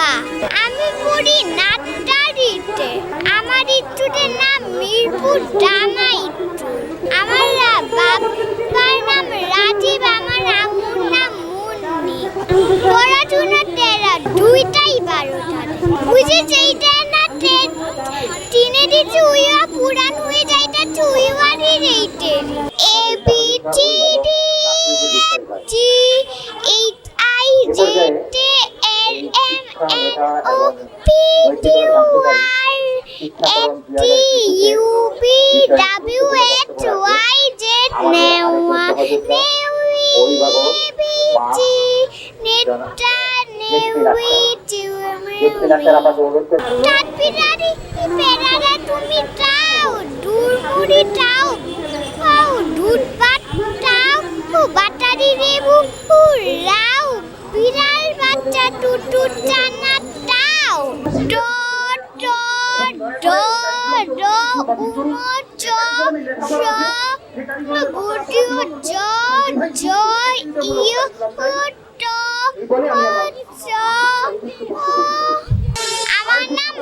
রূপা আমি পড়ি নাট্যারিতে আমার ইট্টুটের নাম মিরপুর ডামা ইট্টু আমার বাবার নাম রাজীব, আমার আম্মুর নাম মুন্নি। পড়াশোনা তেরা দুইটাই বারোটা বুঝেছে এইটা না টিনে দিচ্ছে উইয়া পুরান হয়ে যায় এটা চুইওয়ারি রেইটে A B T D P Q R S T U P W X Y Z নেওয়া নেউই নেটা নেউই কাঠবিড়ারি পেরারা তুমি যাও দূর মুড়ি যাও খাও দুধ ভাত যাও ও বাটারি রেবু রাও বিড়াল বাচ্চা টুটু দাও আমার নাম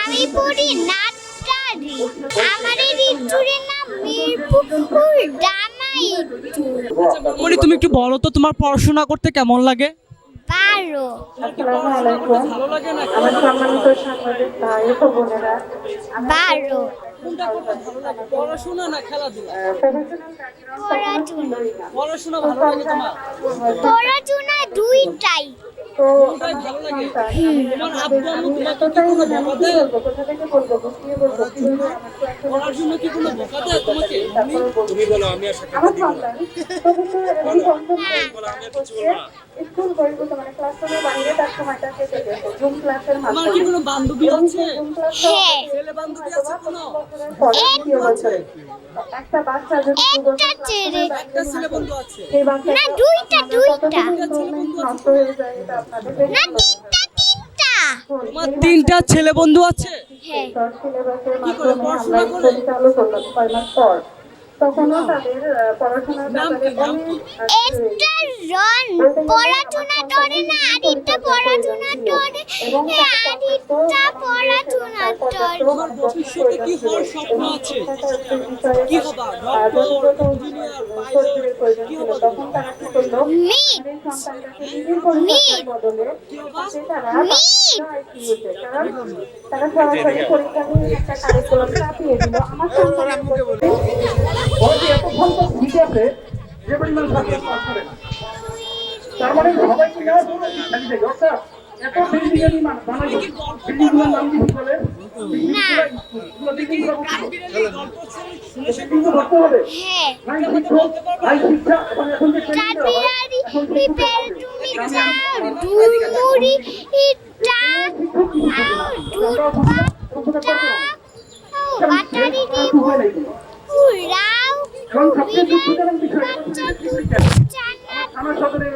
আমি পড়ি নাট্যারি আমার নাম মিরপুর। মনি তুমি একটু বলো তো, তোমার পড়াশোনা করতে কেমন লাগে? বোনেরা। বারো কোনটা করতে ভালো লাগে? পড়াশোনা না খেলাধুলা? পড়াশোনা পড়াশোনা। ভালো লাগে তোমার? পড়াশোনা দুইটাই। তো করছে স্কুল বহির্ভূত মানে ক্লাসরুমের বাইরে তার সময়টা কেটে গেছে জুম ক্লাসের তোমার কি কোনো বান্ধবী আছে? সেই জুম ক্লাসটা হ্যাঁ। ছেলে বান্ধবী আছে কোনো? পরে দ্বিতীয় বছরে। একটা বাচ্চা যদি একটা ছেলে। একটা ছেলে বন্ধু আছে। সেই বাচ্চা না দুইটা দুইটা। নষ্ট হয়ে যায় তোমার তিনটা ছেলে বন্ধু আছে? হ্যাঁ। কি করে? পড়াশোনা করে? তখনও তাদের আগ্রহী। একটা রন পড়াশোনা করে না আরেকটা পড়াশোনা করে। আরেকটা পড়াশোনা করে। তোমার ভবিষ্যতে কি হওয়ার স্বপ্ন আছে? কি হবা? ডক্টর ইঞ্জিনিয়ার পাইলট কি হবা তখন তারা কি করল? মিট মিট তারা সরাসরি পরীক্ষা নিয়ে একটা কারিকুলাম চাপিয়ে দিল। আমার সন্তানের সিট আছে যে পরিমাণ ছাত্র পাস করে না। তার মানে সবাইকে নেওয়া জন্য শিক্ষা দিতে অর্থাৎ এত বিল্ডিং এর নির্মাণ বানাই বিল্ডিংগুলোর নাম কি বলে? বাটারি দিব আমার সকলের